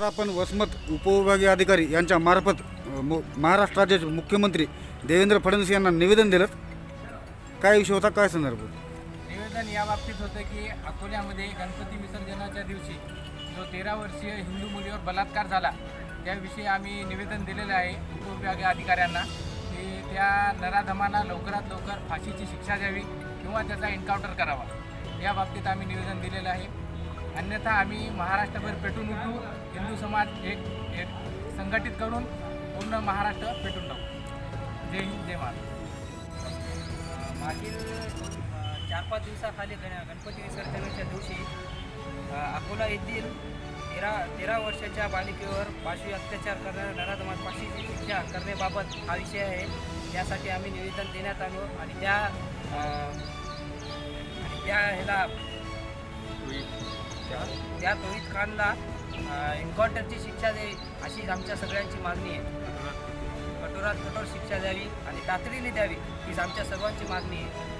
आपण वसमत उपविभागीय अधिकारी यांच्या मार्फत मु- महाराष्ट्र राज्याचे मुख्यमंत्री देवेंद्र फडणवीस यांना निवेदन दिलं. काय विषय होता? काय संदर्भ निवेदन या बाबतीत होतं की अकोल्यामध्ये गणपती विसर्जनाच्या दिवशी जो तेरा वर्षीय हिंदू मुलीवर बलात्कार झाला त्याविषयी आम्ही निवेदन दिलेलं आहे उपविभागीय अधिकाऱ्यांना. की त्या नराधमांना लवकरात लवकर फाशीची शिक्षा द्यावी किंवा त्याचा एन्काउंटर करावा. या बाबतीत आम्ही निवेदन दिलेलं आहे. अन्यथा आम्ही महाराष्ट्रभर पेटून उठू हिंदू समाज एक एक संघटित करून पूर्ण महाराष्ट्र पेटून टाकू. जय हिंद जय महाराष्ट्र. मागील चार पाच दिवसाखाली गण गणपती विसर्जनाच्या दिवशी अकोला येथील तेरा तेरा वर्षाच्या बालिकेवर पाशवी अत्याचार करणाऱ्या नराधमात फाशीची शिक्षा करण्याबाबत हा विषय आहे. त्यासाठी आम्ही निवेदन देण्यात आलो आणि त्या आणि त्या ह्याला त्या तोहित खानला एन्काउंटरची शिक्षा द्यावी अशी आमच्या सगळ्यांची मागणी आहे. कठोरात कठोर शिक्षा द्यावी आणि तातडीने द्यावी हीच आमच्या सर्वांची मागणी आहे.